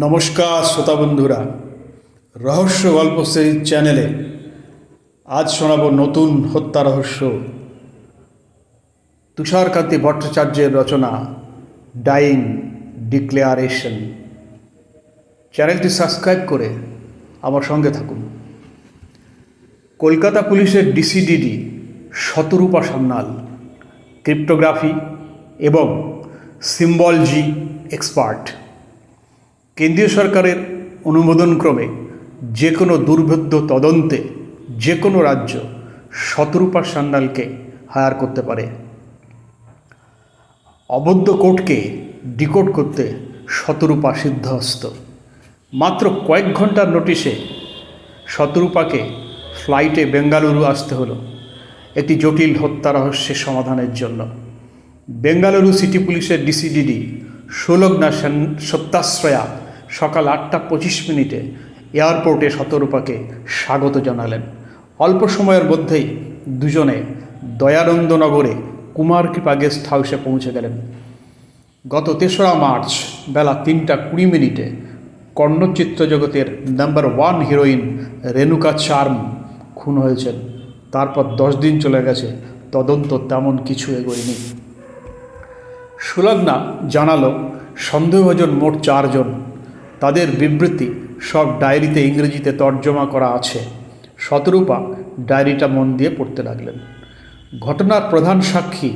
নমস্কার শ্রোতা বন্ধুরা। রহস্য গল্প সিরিজ চ্যানেলে আজ শোনাব নতুন হত্যা রহস্য। তুষারকান্তি ভট্টাচার্যের রচনা ডাইং ডিক্লেয়ারেশন চ্যানেলটি সাবস্ক্রাইব করে আমার সঙ্গে থাকুন। কলকাতা পুলিশের ডিসিডিডি শতরূপা সান্যাল, ক্রিপ্টোগ্রাফি এবং সিম্বলজি এক্সপার্ট। কেন্দ্রীয় সরকারের অনুমোদনক্রমে যে কোনো দুর্ভেদ্য তদন্তে যে কোনো রাজ্য শতরূপা সান্যালকে হায়ার করতে পারে। অবদ্ধ কোর্টকে ডিকোড করতে শতরূপা সিদ্ধহস্ত। মাত্র কয়েক ঘণ্টার নোটিশে শতরূপাকে ফ্লাইটে বেঙ্গালুরু আসতে হলো। একটি জটিল হত্যা রহস্যের সমাধানের জন্য। বেঙ্গালুরু সিটি পুলিশের ডিসিডিডি সুলগ্না সত্যাশ্রয়া সকাল আটটা পঁচিশ মিনিটে এয়ারপোর্টে শতরূপাকে স্বাগত জানালেন। অল্প সময়ের মধ্যেই দুজনে দয়ানন্দনগরে কুমার কৃপা গেস্ট হাউসে পৌঁছে গেলেন। গত তেসরা মার্চ বেলা তিনটা কুড়ি মিনিটে কর্ণচিত্র জগতের নাম্বার ওয়ান হিরোইন রেণুকা চার্ম খুন হয়েছেন। তারপর দশ দিন চলে গেছে, তদন্ত তেমন কিছু এগোয়নি। সুলগ্না জানালো, সন্দেহভাজন মোট চারজন তাদের বিবৃতি সব ডায়েরিতে ইংরেজিতে তর্জমা করা আছে। শতরূপা ডায়েরিটা মন দিয়ে পড়তে লাগলেন। ঘটনার প্রধান সাক্ষী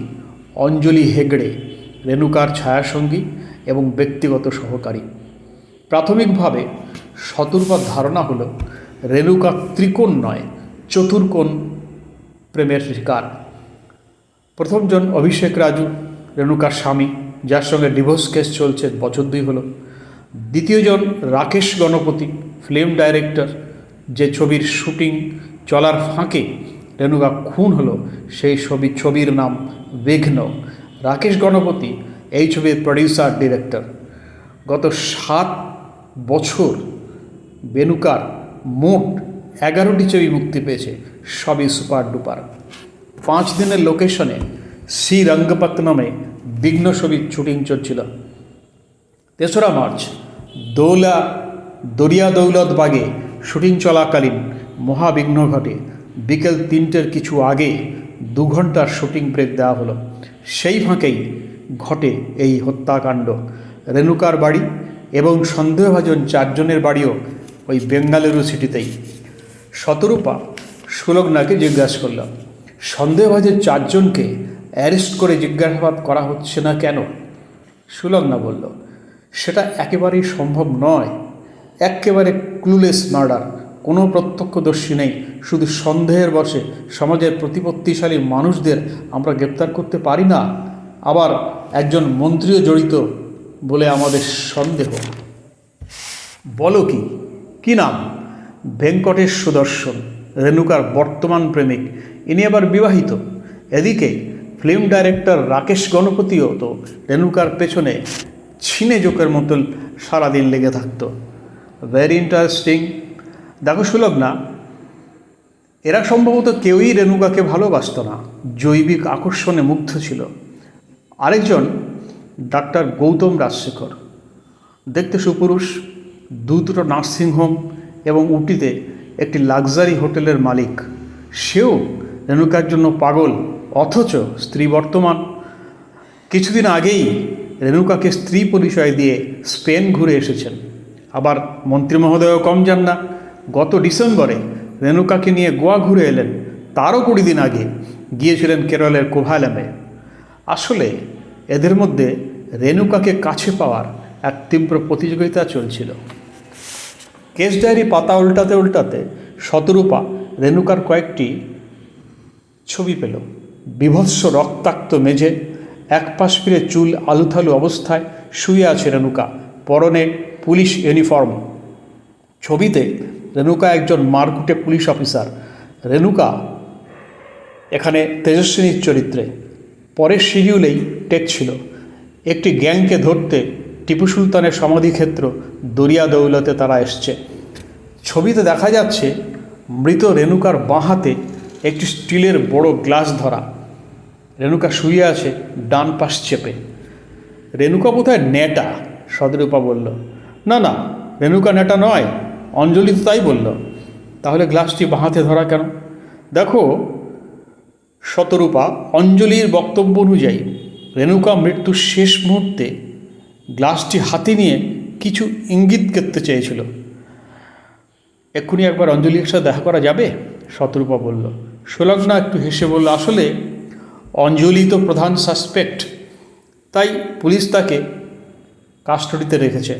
অঞ্জলি হেগড়ে, রেণুকার ছায়াসঙ্গী এবং ব্যক্তিগত সহকারী। প্রাথমিকভাবে শতরূপার ধারণা হলো, রেণুকা ত্রিকোণ নয়, চতুর্কোণ প্রেমের শিকার। প্রথমজন অভিষেক রাজু, রেণুকার স্বামী, যার সঙ্গে ডিভোর্স কেস চলছে বছর দুই হলো। দ্বিতীয়জন রাকেশ গণপতি ফিল্ম ডাইরেক্টর যে ছবির শুটিং চলার ফাঁকে রেণুকা খুন হলো, সেই ছবি ছবির নাম বিঘ্ন রাকেশ গণপতি এই ছবির প্রডিউসার ডিরেক্টর গত সাত বছর বেনুকার মোট এগারোটি ছবি মুক্তি পেয়েছে, সবই সুপার ডুপার পাঁচ দিনের লোকেশনে শ্রী শ্রীরঙ্গপত্তনমে বিঘ্ন ছবির শুটিং চলছিল। তেসরা মার্চ। দৌলা দরিয়া দৌলতবাগে শুটিং চলাকালীন মহাবিঘ্ন ঘটে। বিকেল তিনটের কিছু আগে দু ঘণ্টার শুটিং ব্রেক দেওয়া হলো। সেই ফাঁকেই ঘটে এই হত্যাকাণ্ড। রেণুকার বাড়ি এবং সন্দেহভাজন চারজনের বাড়িও ওই বেঙ্গালুরু সিটিতেই। শতরূপা সুলগ্নাকে জিজ্ঞাসা করলাম সন্দেহভাজন চারজনকে অ্যারেস্ট করে জিজ্ঞাসাবাদ করা হচ্ছে না কেন? সুলগ্না বলল সেটা একেবারেই সম্ভব নয়। একেবারে ক্লুলেস মার্ডার কোনো প্রত্যক্ষদর্শী নেই। শুধু সন্দেহের বসে সমাজের প্রতিপত্তিশালী মানুষদের আমরা গ্রেপ্তার করতে পারি না। আবার একজন মন্ত্রীও জড়িত বলে আমাদের সন্দেহ। বলো কি? কি নাম? ভেঙ্কটেশ সুদর্শন, রেণুকার বর্তমান প্রেমিক। ইনি আবার বিবাহিত। এদিকে ফিল্ম ডাইরেক্টর রাকেশ গণপতিও তো রেণুকার পেছনে ছিনে জোকের মতো সারাদিন লেগে থাকতো। ভেরি ইন্টারেস্টিং দেখো সুলভ না, এরা সম্ভবত কেউই রেণুকাকে ভালোবাসত না, জৈবিক আকর্ষণে মুগ্ধ ছিল। আরেকজন, ডাক্তার গৌতম রাজশেখর। দেখতে সুপুরুষ, দু দুটো নার্সিংহোম এবং উটিতে একটি লাক্সারি হোটেলের মালিক। সেও রেণুকার জন্য পাগল, অথচ স্ত্রী বর্তমান। কিছুদিন আগেই রেণুকাকে স্ত্রী পরিচয় দিয়ে স্পেন ঘুরে এসেছেন। আবার মন্ত্রী মহোদয়ও কম যান না। গত ডিসেম্বরে রেণুকাকে নিয়ে গোয়া ঘুরে এলেন। তারও কুড়ি দিন আগে গিয়েছিলেন কেরলের কোভালামে। আসলে এদের মধ্যে রেণুকাকে কাছে পাওয়ার এক তীব্র প্রতিযোগিতা চলছিল। কেস ডায়েরি পাতা উল্টাতে উল্টাতে শতরূপা রেণুকার কয়েকটি ছবি পেল। বিভৎস রক্তাক্ত মেঝে এক পাশ ফিরে চুল আলুথালু অবস্থায় শুয়ে আছে রেণুকা। পরনে পুলিশ ইউনিফর্ম। ছবিতে রেণুকা একজন মারকুটে পুলিশ অফিসার। রেণুকা এখানে তেজস্বিনীর চরিত্রে। পরের শিডিউলেই টেক ছিল। একটি গ্যাংকে ধরতে টিপু সুলতানের সমাধিক্ষেত্র দরিয়া দৌলতে তারা এসছে। ছবিতে দেখা যাচ্ছে, মৃত রেণুকার বাঁ হাতে একটি স্টিলের বড় গ্লাস ধরা। রেণুকা শুয়ে আছে, ডান পাশ চেপে। রেণুকা বোধহয় নেটা সদরূপা বলল। না না, রেণুকা নেটা নয়, অঞ্জলি তো তাই বলল। তাহলে গ্লাসটি বাঁহাতে ধরা কেন? দেখো শতরূপা অঞ্জলির বক্তব্য অনুযায়ী রেণুকা মৃত্যুর শেষ মুহূর্তে গ্লাসটি হাতে নিয়ে কিছু ইঙ্গিত করতে চেয়েছিল। এক্ষুনি একবার অঞ্জলির সাথে দেখা করা যাবে? শতরূপা বলল। সুলগ্না একটু হেসে বলল, আসলে অঞ্জলি তো প্রধান সাসপেক্ট। তাই পুলিশ তাকে কাস্টডিতে রেখেছে।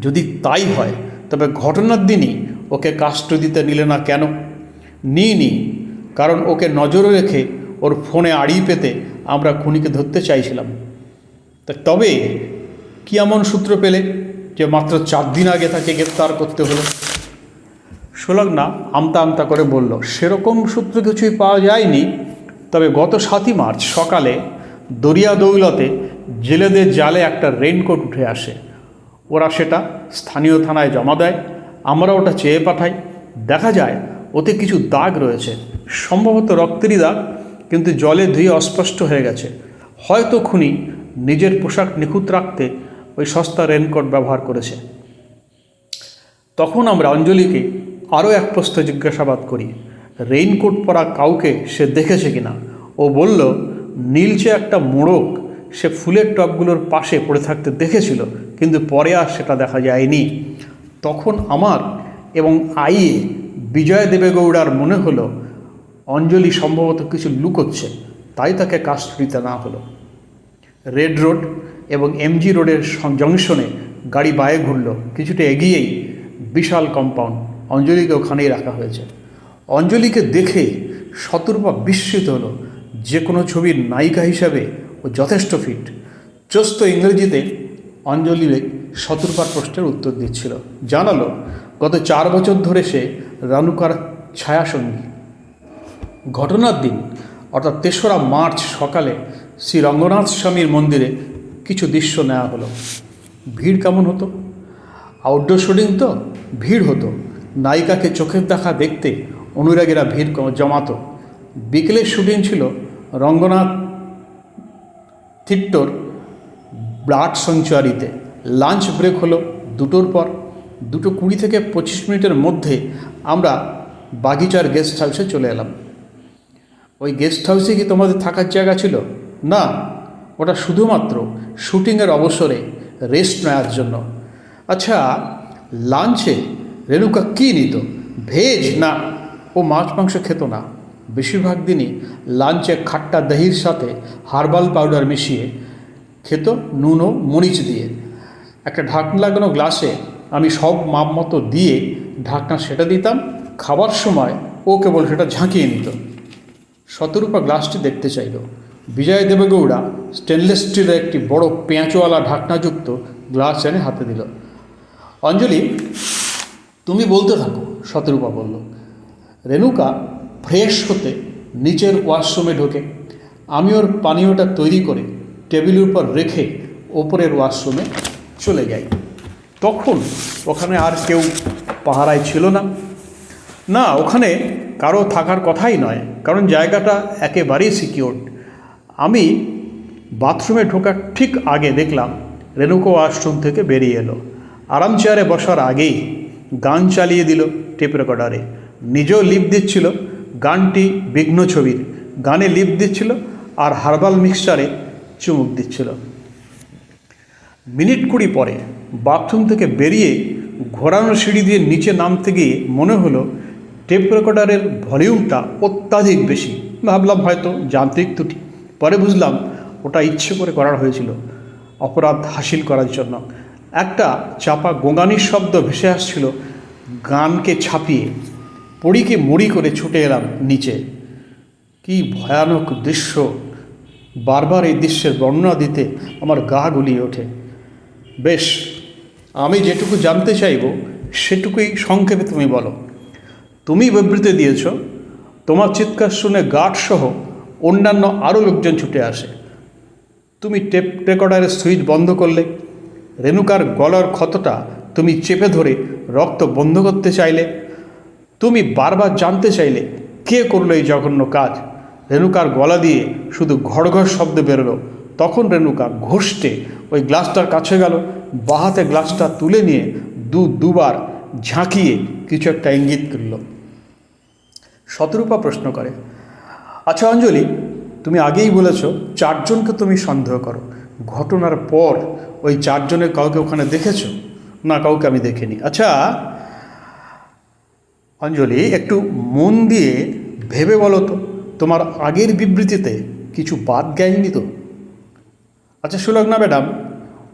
যদি তাই হয়, তবে ঘটনার দিনই ওকে কাস্টডিতে নিলে না কেন? নিইনি কারণ ওকে নজরে রেখে ওর ফোনে আড়িয়ে পেতে আমরা খুনিকে ধরতে চাইছিলাম। তা তবে কি এমন সূত্র পেলে যে মাত্র চার দিন আগে তাকে গ্রেপ্তার করতে হলো? সুলগ্না আমতা আমতা করে বলল, সেরকম সূত্র কিছুই পাওয়া যায়নি। তবে গত সাতই মার্চ সকালে দরিয়া দৌলতে জেলেদের জালে একটা রেইনকোট উঠে আসে। ওরা সেটা স্থানীয় থানায় জমা দেয় আমরা ওটা চেয়ে পাঠাই। দেখা যায়, ওতে কিছু দাগ রয়েছে। সম্ভবত রক্তেরই দাগ, কিন্তু জলে ধুয়ে অস্পষ্ট হয়ে গেছে। হয়তো খুনি নিজের পোশাক নিখুঁত রাখতে ওই সস্তা রেনকোট ব্যবহার করেছে। তখন আমরা অঞ্জলিকে আরও এক প্রশ্ন জিজ্ঞাসাবাদ করি। রেইনকোট পরা কাউকে সে দেখেছে কিনা? ও বলল নীলচে একটা মোড়ক, সে ফুলের টবগুলোর পাশে পড়ে থাকতে দেখেছিল, কিন্তু পরে আর সেটা দেখা যায়নি। তখন আমার এবং আইয়ে বিজয় দেবেগৌড়ার মনে হলো, অঞ্জলি সম্ভবত কিছু লুকোচ্ছে, তাই তাকে কাস্টডিতে না হলো। রেড রোড এবং এমজি রোডের জংশনে গাড়ি বায়ে ঘুরল। কিছুটা এগিয়েই বিশাল কম্পাউন্ড অঞ্জলিকে ওখানেই রাখা হয়েছে। অঞ্জলিকে দেখে শতরূপা বিস্মিত হলো। যে কোনো ছবির নায়িকা হিসাবে ও যথেষ্ট ফিট চস্ত ইংরেজিতে অঞ্জলি শতরূপার প্রশ্নের উত্তর দিচ্ছিল। জানালো, গত চার বছর ধরে সে রানুকার ছায়াসঙ্গী। ঘটনার দিন, অর্থাৎ তেসরা মার্চ সকালে শ্রী রঙ্গনাথ স্বামীর মন্দিরে কিছু দৃশ্য নেওয়া হলো। ভিড় কেমন হতো? আউটডোর শুটিং তো ভিড় হতো। নায়িকাকে চোখের দেখা দেখতে অনুরাগীরা ভিড় জমাত। বিকেলের শুটিং ছিল রঙ্গনাথ থিট্টোর ব্লাড সঞ্চুয়ারিতে। লাঞ্চ ব্রেক হলো দুটোর পর। দুটো কুড়ি থেকে পঁচিশ মিনিটের মধ্যে আমরা বাগিচার গেস্ট হাউসে চলে এলাম। ওই গেস্ট হাউসে কি তোমাদের থাকার জায়গা ছিল? না, ওটা শুধুমাত্র শুটিংয়ের অবসরে রেস্ট নেওয়ার জন্য। আচ্ছা লাঞ্চে রেণুকা কী নিত? ভেজ না ও মাছ মাংস খেত না। বেশিরভাগ দিনই লাঞ্চে খাট্টা দহির সাথে হার্বাল পাউডার মিশিয়ে খেত নুন ও মরিচ দিয়ে। একটা ঢাকনা লাগানো গ্লাসে আমি সব মাপ মতো দিয়ে ঢাকনা সেটা দিতাম, খাবার সময় ও কেবল সেটা ঝাঁকিয়ে নিত। শতরূপা গ্লাসটি দেখতে চাইল। বিজয় দেবগৌড়া স্টেনলেস স্টিলের একটি বড় পেঁচওয়ালা ঢাকনাযুক্ত গ্লাস এনে হাতে দিল। অঞ্জলি, তুমি বলতে থাকো, শতরূপা বলল। রেণুকা ফ্রেশ হতে নিচের ওয়াশরুমে ঢোকে। আমি ওর পানীয়টা তৈরি করে টেবিলের উপর রেখে ওপরের ওয়াশরুমে চলে যাই। তখন ওখানে আর কেউ পাহারায় ছিল না। না, ওখানে কারও থাকার কথাই নয়, কারণ জায়গাটা একেবারেই সিকিউরড আমি বাথরুমে ঢোকার ঠিক আগে দেখলাম রেণুকা ওয়াশরুম থেকে বেরিয়ে এলো। আরাম চেয়ারে বসার আগেই গান চালিয়ে দিল টেপ রেকর্ডারে নিজেও লিপ দিচ্ছিল গানটি বিঘ্ন ছবির। গানে লিপ দিচ্ছিল আর হার্বাল মিক্সচারে চুমুক দিচ্ছিল। মিনিট কুড়ি পরে বাথরুম থেকে বেরিয়ে ঘোরানো সিঁড়ি দিয়ে নিচে নামতে গিয়ে মনে হলো, টেপ রেকর্ডারের ভলিউমটা অত্যাধিক বেশি। ভাবলাম হয়তো যান্ত্রিক ত্রুটি। পরে বুঝলাম ওটা ইচ্ছে করে করার হয়েছিল, অপরাধ হাসিল করার জন্য। একটা চাপা গোঙানির শব্দ ভেসে আসছিল গানকে ছাপিয়ে। পড়িকে মুড়ি করে ছুটে এলাম নিচে। কি ভয়ানক দৃশ্য। বারবার এই দৃশ্যের বর্ণনা দিতে আমার গা গুলিয়ে ওঠে। বেশ, আমি যেটুকু জানতে চাইব, সেটুকুই সংক্ষেপে তুমি বলো। তুমি বিবৃতি দিয়েছ, তোমার চিৎকার শুনে গার্ডসহ অন্যান্য আরও লোকজন ছুটে আসে। তুমি টেপ রেকর্ডারের সুইচ বন্ধ করলে, রেণুকার গলার ক্ষতটা তুমি চেপে ধরে রক্ত বন্ধ করতে চাইলে তুমি বারবার জানতে চাইলে কে করল এই জঘন্য কাজ? রেণুকার গলা দিয়ে শুধু ঘড়ঘড় শব্দ বেরোলো। তখন রেণুকা ঘষটে ওই গ্লাসটার কাছে গেল। বাহাতে গ্লাসটা তুলে নিয়ে দু দুবার ঝাঁকিয়ে কিছু একটা ইঙ্গিত করল। শতরূপা প্রশ্ন করে আচ্ছা অঞ্জলি, তুমি আগেই বলেছ চারজনকে তুমি সন্দেহ করো। ঘটনার পর ওই চারজনের কাউকে ওখানে দেখেছ? না, কাউকে আমি দেখিনি। আচ্ছা অঞ্জলি, একটু মন দিয়ে ভেবে বলো তো, তোমার আগের বিবৃতিতে কিছু বাদ গায়নি তো? আচ্ছা সুলগ্না ম্যাডাম,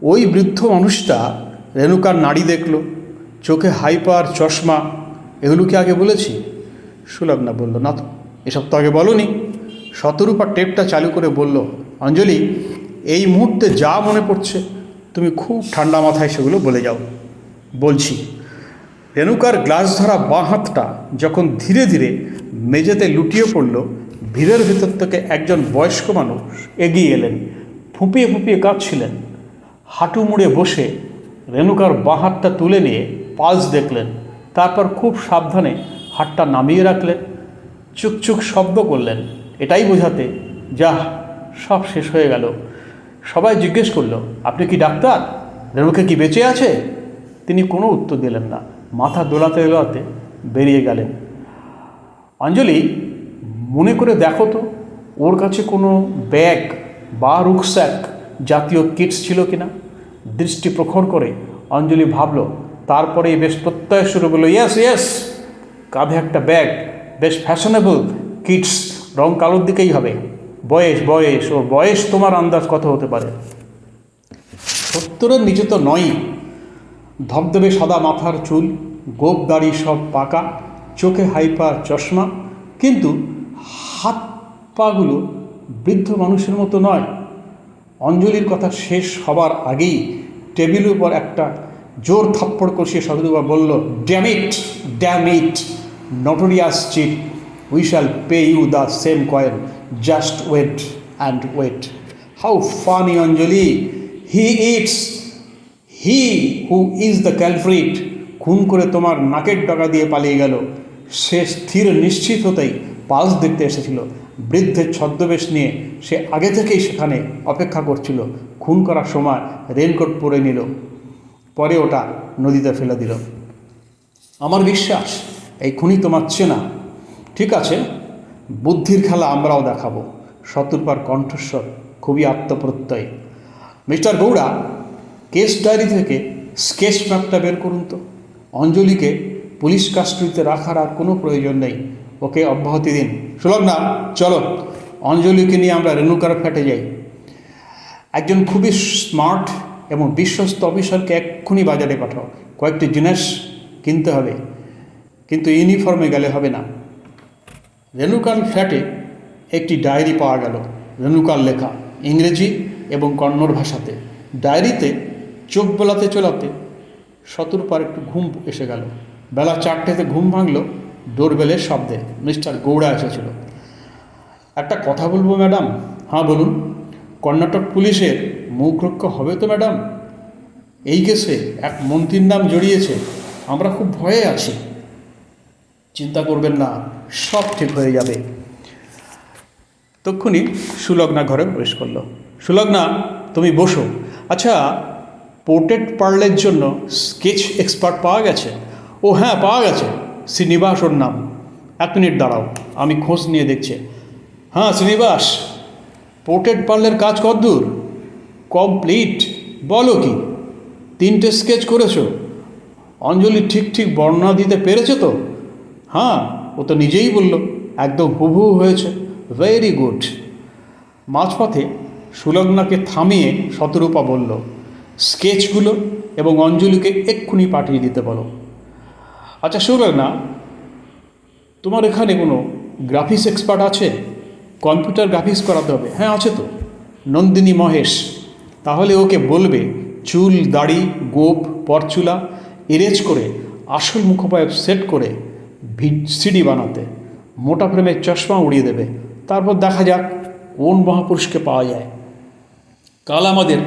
ওই বৃদ্ধ মানুষটা রেণুকার নাড়ি দেখল, চোখে হাইপার চশমা, এগুলো কি আগে বলেছি? সুলগ্না বলল, না তো, এসব তো আগে বলনি। শতরূপা টেপটা চালু করে বলল, অঞ্জলি, এই মুহূর্তে যা মনে পড়ছে, তুমি খুব ঠান্ডা মাথায় সেগুলো বলে যাও। বলছি। রেণুকার গ্লাস ধরা বাঁ হাতটা যখন ধীরে ধীরে মেঝেতে লুটিয়ে পড়ল, ভিড়ের ভেতর থেকে একজন বয়স্ক মানুষ এগিয়ে এলেন, ফুঁপিয়ে ফুঁপিয়ে কাঁদছিলেন। হাঁটু মুড়ে বসে রেণুকার বাঁ হাতটা তুলে নিয়ে পালস দেখলেন, তারপর খুব সাবধানে হাতটা নামিয়ে রাখলেন, চুকচুক শব্দ করলেন। এটাই বোঝাতে যা সব শেষ হয়ে গেল। সবাই জিজ্ঞেস করল, আপনি কি ডাক্তার? রেণুকা কি বেঁচে আছে? তিনি কোনো উত্তর দিলেন না। মাথা দোলাতে দোলাতে বেরিয়ে গেলেন। অঞ্জলি, মনে করে দেখো তো, ওর কাছে কোনো ব্যাগ বা রুকস্যাক জাতীয় কিটস ছিল কিনা? দৃষ্টি প্রখর করে অঞ্জলি ভাবলো তারপরে বেশ প্রত্যয় শুরু করল ইয়েস ইয়েস কাঁধে একটা ব্যাগ, বেশ ফ্যাশনেবল কিটস, রং কালোর দিকেই হবে। বয়স বয়স ওর বয়স তোমার আন্দাজ কত হতে পারে? সত্তরের নিচে তো নয়ই। ধবধবে সাদা মাথার চুল, গোপ দাড়ি সব পাকা, চোখে হাইপার চশমা, কিন্তু হাত পাগুলো বৃদ্ধ মানুষের মতো নয়। অঞ্জলির কথা শেষ হবার আগেই টেবিলের উপর একটা জোর থাপ্পড় কষিয়ে সদরুবা বলল damn it damn it notorious cheat we shall pay you the same coin just wait and wait how funny Anjali he it's he who is the culprit খুন করে তোমার নাকের ডগা দিয়ে পালিয়ে গেল। সে স্থির নিশ্চিত হতেই পালস দেখতে এসেছিল। বৃদ্ধের ছদ্মবেশ নিয়ে সে আগে থেকেই সেখানে অপেক্ষা করছিল। খুন করার সময় রেনকোট পরে নিল। পরে ওটা নদীতে ফেলে দিল। আমার বিশ্বাস, এই খুনি তোমার চেনা। ঠিক আছে, বুদ্ধির খেলা আমরাও দেখাবো। শতরূপার কণ্ঠস্বর, খুবই আত্মপ্রত্যয়। মিস্টার গৌড়া কেস ডায়েরি থেকে স্কেচ ম্যাপটা বের করুন তো। অঞ্জলিকে পুলিশ কাস্টডিতে রাখার আর কোনো প্রয়োজন নেই। ওকে অব্যাহতি দিন। সুলগ্না, চলো। অঞ্জলিকে নিয়ে আমরা রেণুকার ফ্ল্যাটে যাই। একজন খুবই স্মার্ট এবং বিশ্বস্ত অফিসারকে এক্ষুনি বাজারে পাঠাও। কয়েকটি জিনিস কিনতে হবে, কিন্তু ইউনিফর্মে গেলে হবে না। রেণুকার ফ্ল্যাটে একটি ডায়েরি পাওয়া গেল। রেণুকার লেখা ইংরেজি এবং কন্নড় ভাষাতে। ডায়েরিতে চোখ বোলাতে চলাতে শতরূপার একটু ঘুম এসে গেল। বেলা চারটেতে ঘুম ভাঙল, ডোরবেলের শব্দে মিস্টার গৌড়া এসেছিল। একটা কথা বলব, ম্যাডাম? হ্যাঁ বলুন। কর্ণাটক পুলিশের মুখ রক্ষা হবে তো, ম্যাডাম? এই কেসে এক মন্ত্রীর নাম জড়িয়েছে। আমরা খুব ভয়ে আছি। চিন্তা করবেন না, সব ঠিক হয়ে যাবে। তক্ষুনি সুলগ্না ঘরে প্রবেশ করল। সুলগ্না, তুমি বসো। আচ্ছা পোর্ট্রেট পার্লের জন্য স্কেচ এক্সপার্ট পাওয়া গেছে। ও হ্যাঁ পাওয়া গেছে। শ্রীনিবাস ওর নাম। এক মিনিট দাঁড়াও, আমি খোঁজ নিয়ে দেখছি। হ্যাঁ শ্রীনিবাস পোর্ট্রেট পার্লের কাজ কদ্দূর কমপ্লিট বলো কি? তিনটে স্কেচ করেছ। অঞ্জলি ঠিক ঠিক বর্ণনা দিতে পেরেছে তো? হ্যাঁ ও তো নিজেই বলল, একদম হুবহু হয়েছে। ভেরি গুড মাঝপথে সুলগ্নাকে থামিয়ে শতরূপা বলল স্কেচগুলো এবং অঞ্জলিকে এক্ষুনি পাঠিয়ে দিতে বলো। আচ্ছা সুলগ্না তোমার এখানে কোনো গ্রাফিক্স এক্সপার্ট আছে? কম্পিউটার গ্রাফিক্স করাতে হবে। হ্যাঁ আছে তো। নন্দিনী মহেশ, তাহলে ওকে বলবে, চুল, দাড়ি, গোপ, পরচুলা এরেজ করে, আসল মুখোপায় সেট করে সিডি বানাতে। মোটা ফ্রেমের চশমা উড়িয়ে দেবে। তারপর দেখা যাক, কোন মহাপুরুষকে পাওয়া যায়। কাল আমাদের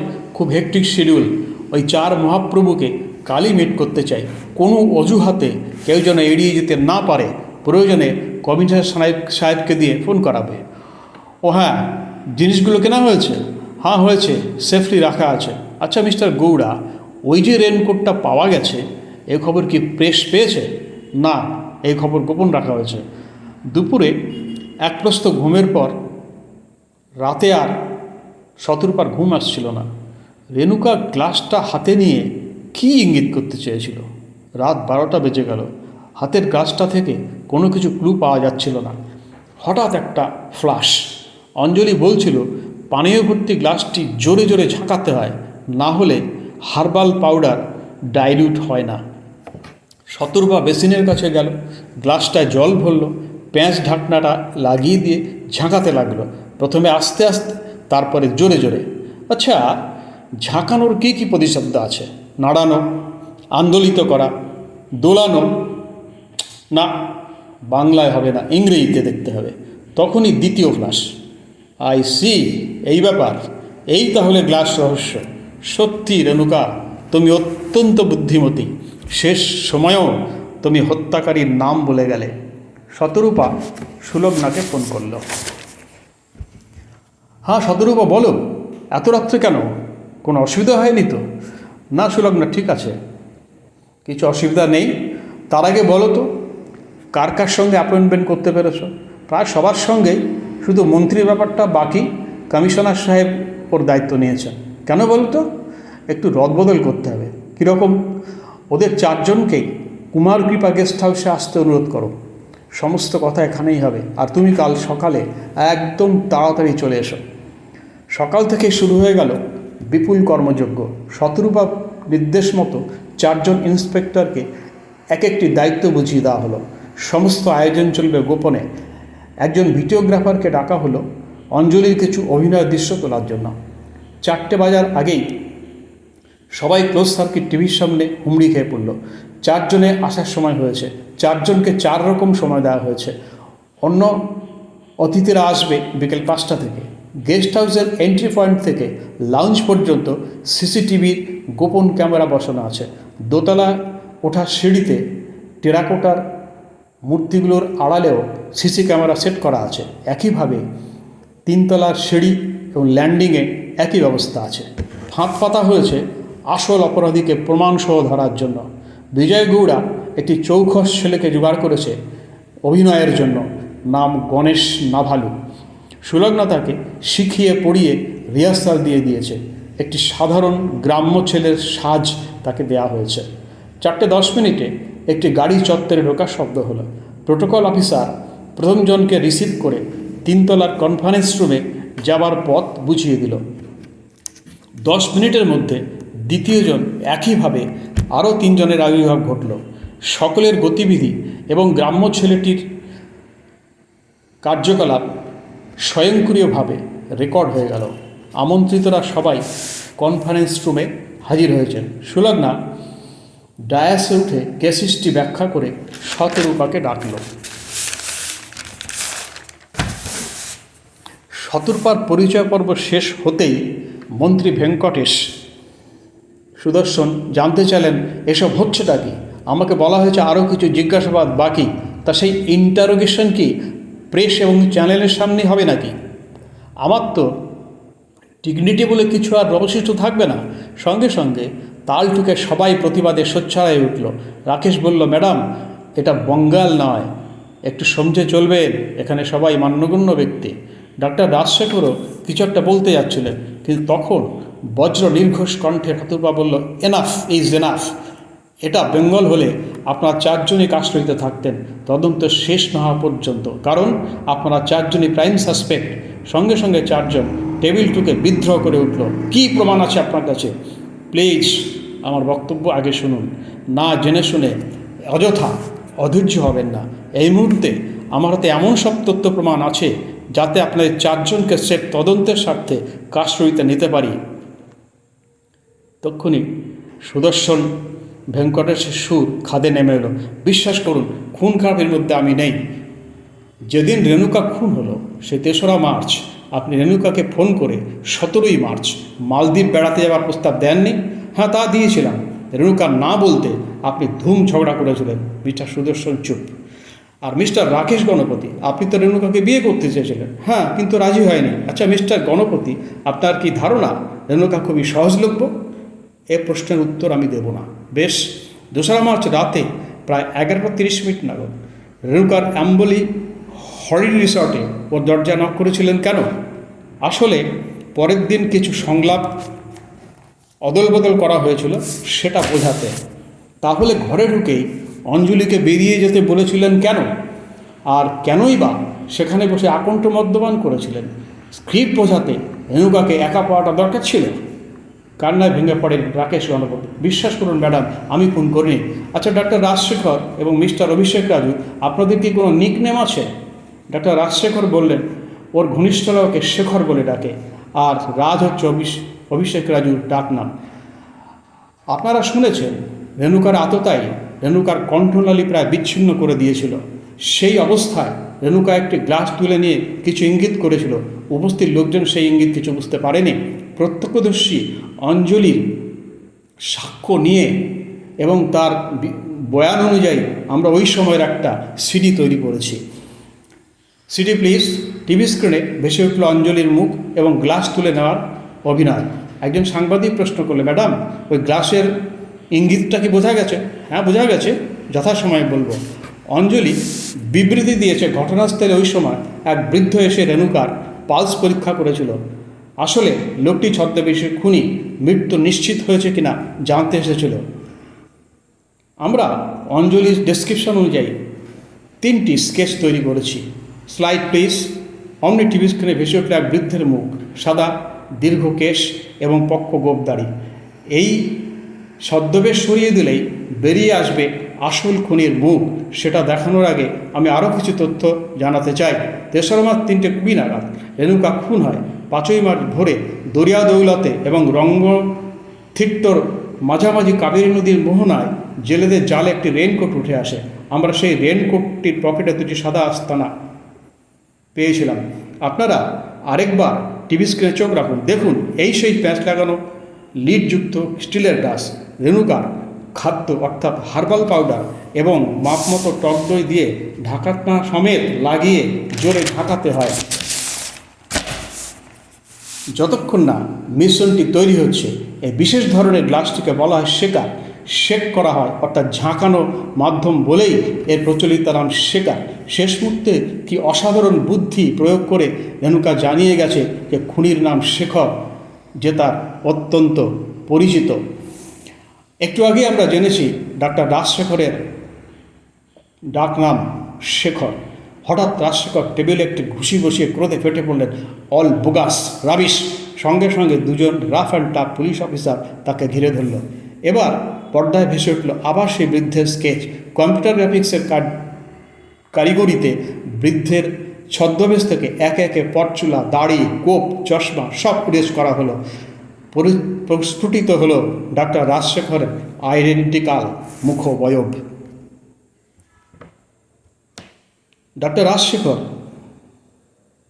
খুব হেকটিক শিডিউল ওই চার মহাপ্রভুকে কালই মিট করতে চাই। কোনো অজুহাতে কেউ যেন এড়িয়ে যেতে না পারে, প্রয়োজনে কমিশনার সাহেব, সাহেবকে দিয়ে ফোন করাবে। ও হ্যাঁ জিনিসগুলো কেনা হয়েছে? হ্যাঁ হয়েছে সেফলি রাখা আছে। আচ্ছা মিস্টার গৌড়া, ওই যে রেনকোটটা পাওয়া গেছে, এ খবর কি প্রেস পেয়েছে? না এই খবর গোপন রাখা হয়েছে। দুপুরে এক প্রস্ত ঘুমের পর রাতে আর শতরূপার ঘুম আসছিল না। রেণুকা গ্লাসটা হাতে নিয়ে কী ইঙ্গিত করতে চেয়েছিল? রাত বারোটা বেজে গেল। হাতের গ্লাসটা থেকে কোনো কিছু ক্লু পাওয়া যাচ্ছিল না। হঠাৎ একটা ফ্লাশ। অঞ্জলি বলছিল, পানীয় ভর্তি গ্লাসটি জোরে জোরে ঝাঁকাতে হয়। না হলে হার্বাল পাউডার ডাইলিউট হয় না। শতরূপা বেসিনের কাছে গেল। গ্লাসটায় জল ভরল। প্যাঁচ ঢাকনাটা লাগিয়ে দিয়ে ঝাঁকাতে লাগল। প্রথমে আস্তে আস্তে, তারপরে জোরে জোরে। আচ্ছা ঝাঁকানোর কী কী প্রতিশব্দ আছে? নাড়ানো, আন্দোলিত করা, দোলানো? না, বাংলায় হবে না, ইংরেজিতে দেখতে হবে। তখনই দ্বিতীয় ফ্লাস আই সি, এই ব্যাপার। এই তাহলে গ্লাস রহস্য। সত্যি, রেণুকা, তুমি অত্যন্ত বুদ্ধিমতী। শেষ সময়েও তুমি হত্যাকারীর নাম বলে গেলে। শতরূপা সুলগ্নাকে ফোন করল। হ্যাঁ শতরূপা, বলো। এত রাত্রে কেন? কোনো অসুবিধা হয়নি তো? না সুলগ্না ঠিক আছে। কিছু অসুবিধা নেই। তার আগে বলো তো, কার কার সঙ্গে অ্যাপয়েন্টমেন্ট করতে পেরেছ? প্রায় সবার সঙ্গেই, শুধু মন্ত্রীর ব্যাপারটা বাকি, কমিশনার সাহেব ওর দায়িত্ব নিয়েছেন। কেন বলতো একটু রদবদল করতে হবে। কীরকম? ওদের চারজনকেই কুমার কৃপা গেস্ট হাউসে আসতে অনুরোধ করো। সমস্ত কথা এখানেই হবে। আর তুমি কাল সকালে একদম তাড়াতাড়ি চলে এসো। সকাল থেকে শুরু হয়ে গেল। বিপুল কর্মযজ্ঞ শতরূপা নির্দেশ মতো চারজন ইন্সপেক্টরকে এক একটি দায়িত্ব বুঝিয়ে দেওয়া হলো। সমস্ত আয়োজন চলবে গোপনে। একজন ভিডিওগ্রাফারকে ডাকা হলো অঞ্জলির কিছু অভিনয় দৃশ্য তোলার জন্য। চারটে বাজার আগেই সবাই ক্লোজ সার্কিট টিভির সামনে হুমড়ি খেয়ে পড়ল। চারজনে আসার সময় হয়েছে। চারজনকে চার রকম সময় দেওয়া হয়েছে। অন্য অতিথিরা আসবে বিকেল পাঁচটা থেকে। গেস্ট হাউসের এন্ট্রি পয়েন্ট থেকে লাউঞ্জ পর্যন্ত সিসিটিভির গোপন ক্যামেরা বসানো আছে। দোতলা ওঠার সিঁড়িতে টেরাকোটার মূর্তিগুলোর আড়ালেও সিসি ক্যামেরা সেট করা আছে। একইভাবে তিনতলার সিঁড়ি এবং ল্যান্ডিংয়ে একই ব্যবস্থা আছে। ফাঁক পাতা হয়েছে আসল অপরাধীকে প্রমাণসহ ধরার জন্য। বিজয় গৌড়া একটি চৌখস ছেলেকে জোগাড় করেছে অভিনয়ের জন্য। নাম গণেশ নাভালু। সুলগ্না তাকে শিখিয়ে পড়িয়ে রিহার্সাল দিয়ে দিয়েছে। একটি সাধারণ গ্রাম্য ছেলের সাজ তাকে দেয়া হয়েছে। চারটে দশ মিনিটে একটি গাড়ি চত্বরে ঢোকার শব্দ হলো। প্রোটোকল অফিসার প্রথমজনকে রিসিভ করে তিনতলার কনফারেন্স রুমে যাবার পথ বুঝিয়ে দিল। দশ মিনিটের মধ্যে দ্বিতীয়জন একইভাবে আরও তিনজনের আবির্ভাব ঘটল। সকলের গতিবিধি এবং গ্রাম্য ছেলেটির কার্যকলাপ স্বয়ংক্রিয়ভাবে রেকর্ড হয়ে গেল। আমন্ত্রিতরা সবাই কনফারেন্স রুমে হাজির হয়েছেন। সুলগ্না ডায়াসে উঠে কেসিসটি ব্যাখ্যা করে শতরূপাকে ডাকল। শতরূপার পরিচয় পর্ব শেষ হতেই মন্ত্রী ভেঙ্কটেশ, সুদর্শন জানতে চাইলেন, এসব হচ্ছেটা কি? আমাকে বলা হয়েছে আরও কিছু জিজ্ঞাসাবাদ বাকি। তা সেই ইন্টারোগেশন কি? প্রেস এবং চ্যানেলের সামনে হবে নাকি? আমার তো ডিগনিটি বলে কিছু আর অবশিষ্ট থাকবে না। সঙ্গে সঙ্গে তালটুকে সবাই প্রতিবাদে হয়ে উঠল। রাকেশ বলল, ম্যাডাম, এটা বঙ্গাল নয়। একটু সমঝে চলবেন। এখানে সবাই মান্যগণ্য ব্যক্তি। ডাক্তার রাজশেখরও কিছু একটা বলতে যাচ্ছিলেন। কিন্তু তখন বজ্র নির্ঘোষ কণ্ঠে ঠাকুরবা বলল এনাফ ইজ এনাফ এটা বেঙ্গল হলে আপনারা চারজনই কাস্টডিতে থাকতেন, তদন্ত শেষ না হওয়া পর্যন্ত। কারণ, আপনারা চারজনই প্রাইম সাসপেক্ট সঙ্গে সঙ্গে চারজন টেবিল টুকে বিদ্রোহ করে উঠল। কী প্রমাণ আছে আপনার কাছে? প্লিজ আমার বক্তব্য আগে শুনুন। না জেনে শুনে অযথা অধৈর্য হবেন না। এই মুহূর্তে আমার হাতে এমন সব তথ্য প্রমাণ আছে যাতে আপনাদের চারজনকে সেট তদন্তের স্বার্থে কাস্টডিতে নিতে পারি। তক্ষুনি সুদর্শন ভেঙ্কটেশের সুর খাদে নেমে এলো। বিশ্বাস করুন, খুন খারাপের মধ্যে আমি নেই। যেদিন রেণুকা খুন হলো, সে তেসরা মার্চ, আপনি রেণুকাকে ফোন করে সতেরোই মার্চ মালদ্বীপ বেড়াতে যাওয়ার প্রস্তাব দেননি? হ্যাঁ তা দিয়েছিলাম। রেণুকা না বলতে আপনি ধুম ঝগড়া করেছিলেন। মিস্টার সুদর্শন চুপ। আর মিস্টার রাকেশ গণপতি, আপনি তো রেণুকাকে বিয়ে করতে চেয়েছিলেন? হ্যাঁ কিন্তু রাজি হয়নি। আচ্ছা মিস্টার গণপতি, আপনার কি ধারণা? রেণুকা খুবই সহজলভ্য? এ প্রশ্নের উত্তর আমি দেব না। বেশ দোসরা মার্চ রাতে প্রায় এগারোটা তিরিশ মিনিট নাগাদ রেণুকার অ্যাম্বলি হরিণ রিসর্টে ওর দরজা নক করেছিলেন কেন? আসলে পরের দিন কিছু সংলাপ অদল বদল করা হয়েছিল, সেটা বোঝাতে। তাহলে ঘরে ঢুকেই অঞ্জলিকে বেরিয়ে যেতে বলেছিলেন কেন? আর কেনই বা সেখানে বসে আকণ্ঠ মদ্যপান করেছিলেন? স্ক্রিপ্ট বোঝাতে রেণুকাকে একা পাওয়াটা দরকার ছিল? কান্নায় ভেঙে পড়েন রাকেশ গণপতি বিশ্বাস করুন ম্যাডাম, আমি ফোন করিনি। আচ্ছা ডাক্তার রাজশেখর এবং মিস্টার অভিষেক রাজু, আপনাদের কি কোনো নিক নেম আছে? ডাক্তার রাজশেখর বললেন, ওর ঘনিষ্ঠরা ওকে শেখর বলে ডাকে। আর রাজ হচ্ছে অভিষ- অভিষেক রাজুর ডাক নাম আপনারা শুনেছেন, রেণুকার আততাই রেণুকার কণ্ঠনালী প্রায় বিচ্ছিন্ন করে দিয়েছিল। সেই অবস্থায় রেণুকা একটি গ্লাস তুলে নিয়ে কিছু ইঙ্গিত করেছিল। উপস্থিত লোকজন সেই ইঙ্গিত কিছু বুঝতে পারেনি। প্রত্যক্ষদর্শী অঞ্জলির সাক্ষ্য নিয়ে এবং তার বয়ান অনুযায়ী আমরা ওই সময়ের একটা সিডি তৈরি করেছি। সিডি প্লিজ, টিভি স্ক্রিনে ভেসে উঠল অঞ্জলির মুখ এবং গ্লাস তুলে নেওয়ার অভিনয়। একজন সাংবাদিক প্রশ্ন করলে, ম্যাডাম, ওই গ্লাসের ইঙ্গিতটা কি বোঝা গেছে? হ্যাঁ বোঝা গেছে, যথাসময়ে বলব। অঞ্জলি বিবৃতি দিয়েছে, ঘটনাস্থলে ওই সময় এক বৃদ্ধ এসে রেণুকার পালস পরীক্ষা করেছিল। আসলে লোকটি ছদ্মবেশে খুনি, মৃত্যু নিশ্চিত হয়েছে কিনা জানতে এসেছিল। আমরা অঞ্জলির ডেসক্রিপশন অনুযায়ী তিনটি স্কেচ তৈরি করেছি। স্লাইড প্লিজ অমনি টিভি স্ক্রিনে ভেসে উঠল এক বৃদ্ধের মুখ, সাদা, দীর্ঘ কেশ এবং পক্ষ গোপ দাড়ি। এই ছদ্মবেশ সরিয়ে দিলেই বেরিয়ে আসবে আসল খুনির মুখ। সেটা দেখানোর আগে আমি আরও কিছু তথ্য জানাতে চাই। তেসরা মাস তিনটে কুড়ি নাগাদ। রেণুকা খুন হয়। পাঁচই মার্চ ভোরে দরিয়া দৌলতে এবং রঙ্গ থিট্টর মাঝামাঝি কাবেরী নদীর মোহনায় জেলেদের জালে একটি রেনকোট উঠে আসে। আমরা সেই রেনকোটটির পকেটে দুটি সাদা আস্তানা পেয়েছিলাম। আপনারা আরেকবার টিভি স্ক্রিনে চোখ রাখুন। দেখুন, এই সেই প্যাঁচ লাগানো লিডযুক্ত স্টিলের গ্লাস রেণুকার খাদ্য অর্থাৎ হার্বাল পাউডার এবং মাপমতো টক দই দিয়ে ঢাকাটা সমেত লাগিয়ে জোরে ঢাকাতে হয়। যতক্ষণ না মিশ্রণটি তৈরি হচ্ছে, এই বিশেষ ধরনের গ্লাসটিকে বলা হয় শেকার। শেক করা হয় অর্থাৎ ঝাঁকানো মাধ্যম বলেই এর প্রচলিত নাম শেকার। শেষ মুহূর্তে কি অসাধারণ বুদ্ধি প্রয়োগ করে রেণুকা জানিয়ে গেছে যে খুনির নাম শেখর, যে তার অত্যন্ত পরিচিত। একটু আগে আমরা জেনেছি ডাক্তার রাজশেখরের ডাক নাম শেখর। হঠাৎ রাজশেখর টেবিলে একটি ঘুষি বসিয়ে ক্রোধে ফেটে পড়লেন অল বুগাস রাবিশ। সঙ্গে সঙ্গে দুজন rough and tough police officer তাকে ঘিরে ধরল। এবার পর্দায় ভেসে উঠল আবার সেই বৃদ্ধের স্কেচ। কম্পিউটার গ্রাফিক্সের কার কারিগরিতে বৃদ্ধের ছদ্মবেশ থেকে একে একে পরচুলা দাড়ি, কোপ, চশমা সব উড়েজ করা হলো। প্রস্ফুটিত হলো ডাক্তার রাজশেখরের আইডেন্টিক্যাল মুখবয়ব। ডক্টর রাজশেখর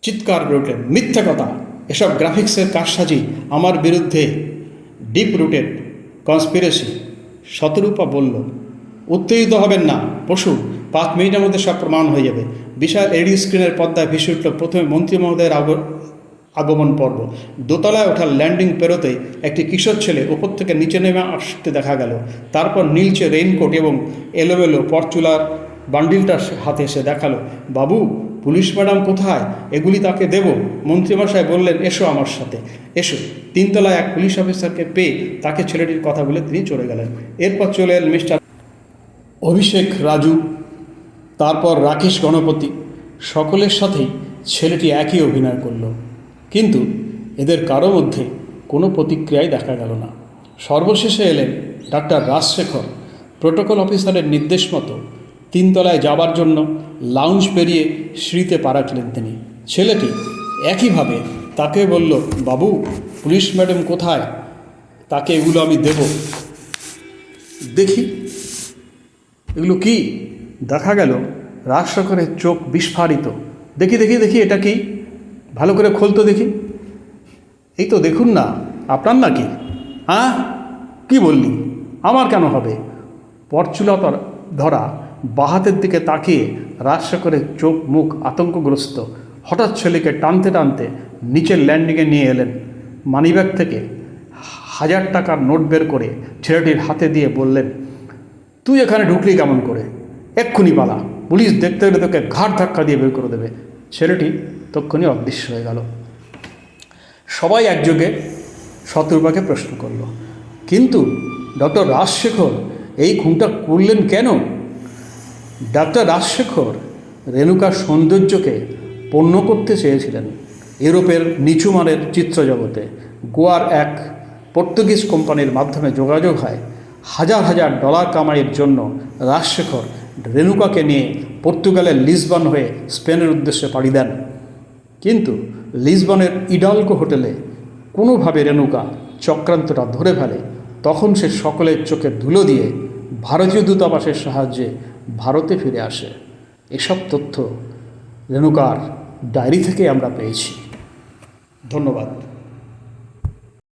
চিৎকার করে উঠলেন মিথ্যা কথা, এসব গ্রাফিক্সের কারসাজি আমার বিরুদ্ধে ডিপ রুটেড কনস্পিরেসি শতরূপা বলল, উত্তেজিত হবেন না পশু পাঁচ মিনিটের মধ্যে সব প্রমাণ হয়ে যাবে। বিশাল এডি স্ক্রিনের পর্দায় ভেসে উঠল প্রথমে মন্ত্রী মহোদয়ের আগ, আগমন পর্ব। দোতলায় ওঠার ল্যান্ডিং পেরোতে একটি কিশোর ছেলে ওপর থেকে নিচে নেমে আসতে দেখা গেল। তারপর নীলচে রেইনকোট এবং এলোমেলো পরচুলার বান্ডিলটা হাতে এসে দেখাল। বাবু, পুলিশ ম্যাডাম কোথায়? এগুলি তাকে দেব। মন্ত্রীমশাই বললেন, এসো আমার সাথে। এসো। তিনতলায় এক পুলিশ অফিসারকে পেয়ে তাকে ছেলেটির কথা বলে তিনি চলে গেলেন। এরপর চলে এলেন মিস্টার অভিষেক রাজু, তারপর রাকেশ গণপতি। সকলের সাথেই ছেলেটি একই অভিনয় করল। কিন্তু এদের কারও মধ্যে কোনো প্রতিক্রিয়াই দেখা গেল না। সর্বশেষে এলেন ডাক্তার রাজশেখর। প্রোটোকল অফিসারের নির্দেশ মতো তিনতলায় যাবার জন্য লাউঞ্জ পেরিয়ে সিঁড়িতে পা রাখলেন তিনি। ছেলেটি একইভাবে তাকে বলল, বাবু, পুলিশ ম্যাডাম কোথায়? তাকে এগুলো আমি দেব। দেখি। এগুলো কি? দেখা গেল রাজশেখরের চোখ বিস্ফারিত। দেখি দেখি দেখি, এটা কি? ভালো করে খোলতো দেখি। এই তো দেখুন না, আপনার নাকি? হ্যাঁ? কি বললি? আমার কেন হবে? পরচুলতার ধরা বাহাতের দিকে তাকিয়ে রাজশেখরের চোখ মুখ আতঙ্কগ্রস্ত, হঠাৎ ছেলেকে টানতে টানতে নিচের ল্যান্ডিংয়ে নিয়ে এলেন। মানিব্যাগ থেকে হাজার টাকার নোট বের করে ছেলেটির হাতে দিয়ে বললেন, তুই এখানে ঢুকলি কেমন করে? এক্ষুনি পালা। পুলিশ দেখতে গেলে তোকে ঘাট ধাক্কা দিয়ে বের করে দেবে। ছেলেটি তক্ষুনি অদৃশ্য হয়ে গেল। সবাই একযোগে শত্রুপাকে প্রশ্ন করল, কিন্তু ডক্টর রাজশেখর এই খুনটা করলেন কেন? ডাক্তার রাজশেখর রেণুকার সৌন্দর্যকে পণ্য করতে চেয়েছিলেন ইউরোপের নিচু মানের চিত্রজগতে। গোয়ার এক পর্তুগিজ কোম্পানির মাধ্যমে যোগাযোগ হয়। হাজার হাজার ডলার কামাইয়ের জন্য রাজশেখর রেণুকাকে নিয়ে পর্তুগালের লিসবন হয়ে স্পেনের উদ্দেশ্যে পাড়ি দেন। কিন্তু লিসবনের ইডালকো হোটেলে কোনোভাবে রেণুকা চক্রান্তটা ধরে ফেলে, তখন সে সকলের চোখে ধুলো দিয়ে ভারতীয় দূতাবাসের সাহায্যে ভারতে ফিরে আসে। এসব তথ্য রেণুকার ডায়েরি থেকে আমরা পেয়েছি। ধন্যবাদ।